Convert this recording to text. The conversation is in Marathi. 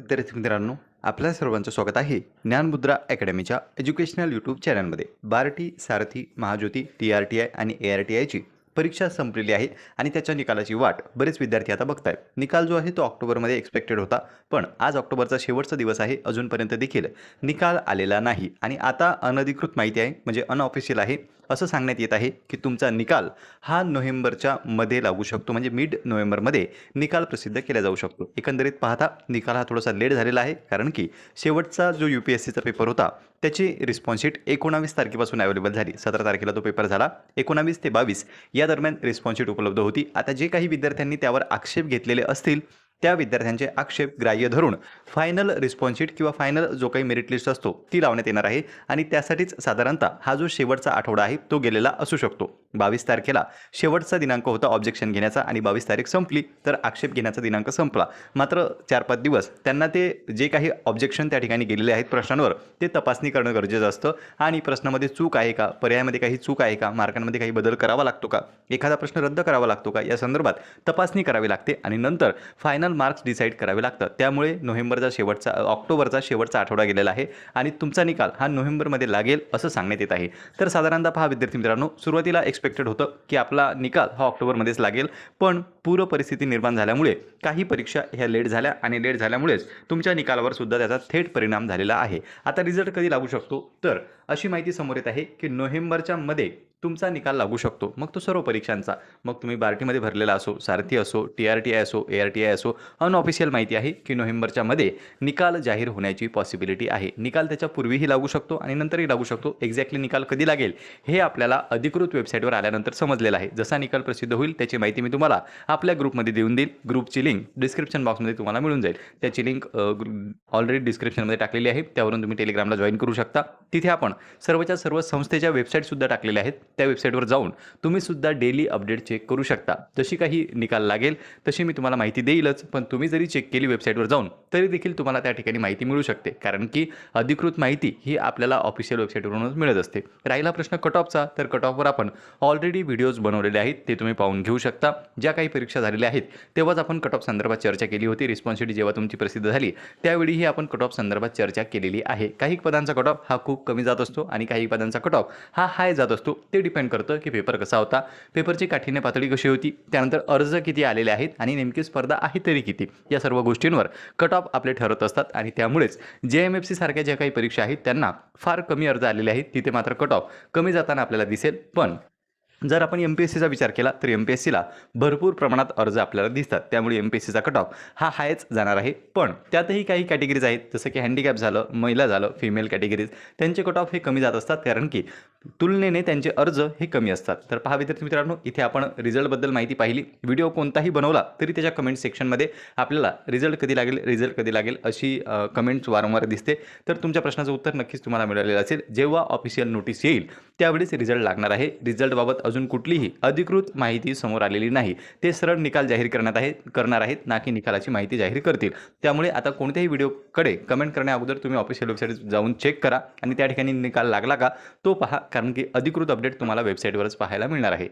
विद्यार्थी मित्रांनो आपल्या सर्वांचं स्वागत आहे ज्ञानमुद्रा अकॅडमीच्या एज्युकेशनल यूट्यूब चॅनलमध्ये. BARTI SARTHI Mahajyoti T R T I आणि ए आर टी आयची परीक्षा संपलेली आहे आणि त्याच्या निकालाची वाट बरेच विद्यार्थी आता बघतायत. निकाल जो आहे तो ऑक्टोबरमध्ये एक्सपेक्टेड होता पण आज ऑक्टोबरचा शेवटचा दिवस आहे अजूनपर्यंत देखील निकाल आलेला नाही. आणि आता अनधिकृत माहिती आहे म्हणजे अनऑफिशियल आहे असं सांगण्यात येत आहे की तुमचा निकाल हा नोव्हेंबरच्या मध्ये लागू शकतो म्हणजे मिड नोव्हेंबरमध्ये निकाल प्रसिद्ध केला जाऊ शकतो. एकंदरीत पाहता निकाल हा थोडासा लेट झालेला आहे कारण की शेवटचा जो यू पी एस सीचा पेपर होता त्याची रिस्पॉन्स शीट एकोणावीस तारखेपासून अवेलेबल झाली. सतरा तारखेला तो पेपर झाला. एकोणावीस ते बावीस या दरम्यान रिस्पॉन्स शीट उपलब्ध होती. आता जे काही विद्यार्थ्यांनी त्यावर आक्षेप घेतलेले असतील त्या विद्यार्थ्यांचे आक्षेप ग्राह्य धरून फायनल रिस्पॉन्स शीट किंवा फायनल जो काही मेरिट लिस्ट असतो ती लावण्यात येणार आहे. आणि त्यासाठीच साधारणतः हा जो शेवटचा आठवडा आहे तो गेलेला असू शकतो. बावीस तारखेला शेवटचा दिनांक होता ऑब्जेक्शन घेण्याचा आणि बावीस तारीख संपली तर आक्षेप घेण्याचा दिनांक संपला. मात्र चार पाच दिवस त्यांना ते जे काही ऑब्जेक्शन त्या ठिकाणी गेलेले आहेत प्रश्नांवर ते तपासणी करणं गरजेचं असतं. आणि प्रश्नामध्ये चूक आहे का? पर्यायामध्ये काही चूक आहे का? मार्कांमध्ये काही बदल करावा लागतो का? एखादा प्रश्न रद्द करावा लागतो का? या संदर्भात तपासणी करावी लागते. आणि नंतर फायनल मार्क्स डिसाईड करावे लागतात. त्यामुळे नोव्हेंबरचा शेवटचा ऑक्टोबरचा शेवटचा आठवडा गेलेला आहे आणि तुमचा निकाल हा नोव्हेंबरमध्ये लागेल असं सांगण्यात येत आहे. तर साधारणतः पहा विद्यार्थी मित्रांनो सुरुवातीला एक्सपेक्टेड होतं की आपला निकाल हा ऑक्टोबरमध्येच लागेल. पण पूर परिस्थिती निर्माण झाल्यामुळे काही परीक्षा ह्या लेट झाल्या आणि लेट झाल्यामुळेच तुमच्या निकालावर सुद्धा त्याचा थेट परिणाम झालेला आहे. आता रिझल्ट कधी लागू शकतो? तर अशी माहिती समोर येत आहे की नोव्हेंबरच्या मध्ये तुमचा निकाल लागू शकतो. मग तो सर्व परीक्षांचा. मग तुम्ही बार्टीमध्ये भरलेला असो सारथी असो टी आर टी आय असो ए आर टी आय असो अनऑफिशियल माहिती आहे की नोव्हेंबरच्या मध्ये निकाल जाहीर होण्याची पॉसिबिलिटी आहे. निकाल त्याच्या पूर्वीही लागू शकतो आणि नंतरही लागू शकतो. एक्झॅक्टली निकाल कधी लागेल हे आपल्याला अधिकृत वेबसाईटवर आल्यानंतर समजलेलं आहे. जसा निकाल प्रसिद्ध होईल त्याची माहिती मी तुम्हाला आपल्या ग्रुपमध्ये देऊन देईल. ग्रुपची लिंक डिस्क्रिप्शन बॉक्समध्ये तुम्हाला मिळून जाईल. त्याची लिंक ऑलरेडी डिस्क्रिप्शनमध्ये टाकलेली आहे. त्यावरून तुम्ही टेलिग्रामला जॉईन करू शकता. तिथे आपण सर्वच्या सर्व संस्थेच्या वेबसाईटसुद्धा टाकलेल्या आहेत. त्या वेबसाईटवर जाऊन तुम्ही सुद्धा डेली अपडेट चेक करू शकता. जशी काही निकाल लागेल तशी मी तुम्हाला माहिती देईलच पण तुम्ही जरी चेक केली वेबसाईटवर जाऊन तरी देखील तुम्हाला त्या ठिकाणी माहिती मिळू शकते. कारण की अधिकृत माहिती ही आपल्याला ऑफिशियल वेबसाईटवरूनच मिळत असते. राहिला प्रश्न कट ऑफचा तर कट ऑफवर आपण ऑलरेडी व्हिडिओज बनवलेले आहेत ते तुम्ही पाहून घेऊ शकता. ज्या काही परीक्षा झालेल्या आहेत तेव्हाच आपण कट ऑफ संदर्भात चर्चा केली होती. रिस्पॉन्सिबिलिटी जेव्हा तुमची प्रसिद्ध झाली त्यावेळीही आपण कट ऑफ संदर्भात चर्चा केलेली आहे. काही पदांचा कट ऑफ हा खूप कमी जात असतो आणि काही पदांचा कट ऑफ हा हाय जात असतो. ते डिपेंड करतं की पेपर कसा होता पेपरची काठीण्य पातळी कशी होती त्यानंतर अर्ज किती आलेले आहेत आणि नेमकी स्पर्धा आहे तरी किती या सर्व गोष्टींवर कट ऑफ आपले ठरत असतात आणि त्यामुळेच जे एम एफ सी सारख्या ज्या काही परीक्षा आहेत त्यांना फार कमी अर्ज आलेले आहेत तिथे मात्र कट ऑफ कमी जाताना आपल्याला दिसेल पण जर आपण एम पी एस सीचा विचार केला तर एम पी एस सीला भरपूर प्रमाणात अर्ज आपल्याला दिसतात. त्यामुळे एम पी एस सीचा कट ऑफ हा हायच जाणार आहे. पण त्यातही काही कॅटेगरीज आहेत. जसं की हँडिकॅप झालं महिला झालं फिमेल कॅटेगरीज त्यांचे कट ऑफ हे कमी जात असतात. कारण की तुलनेने त्यांचे अर्ज हे कमी असतात. तर पहा विद्यार्थी मित्रांनो इथे आपण रिझल्टबद्दल माहिती पाहिली. व्हिडिओ कोणताही बनवला तरी त्याच्या कमेंट सेक्शनमध्ये आपल्याला रिझल्ट कधी लागेल रिझल्ट कधी लागेल अशी कमेंट्स वारंवार दिसते. तर तुमच्या प्रश्नाचं उत्तर नक्कीच तुम्हाला मिळालेलं असेल. जेव्हा ऑफिशियल नोटीस येईल त्यावेळेस रिझल्ट लागणार आहे. रिझल्टबाबत अजून कुठलीही अधिकृत माहिती समोर आलेली नाही. ते सरळ निकाल जाहीर करण्यात आहे करणार आहेत ना की निकालाची माहिती जाहीर करतील. त्यामुळे आता कोणत्याही व्हिडिओकडे कमेंट करण्या अगोदर तुम्ही ऑफिशियल वेबसाईट जाऊन चेक करा. आणि त्या ठिकाणी निकाल लागला का तो पहा. कारण की अधिकृत अपडेट तुम्हाला वेबसाईटवरच पाहायला मिळणार आहे.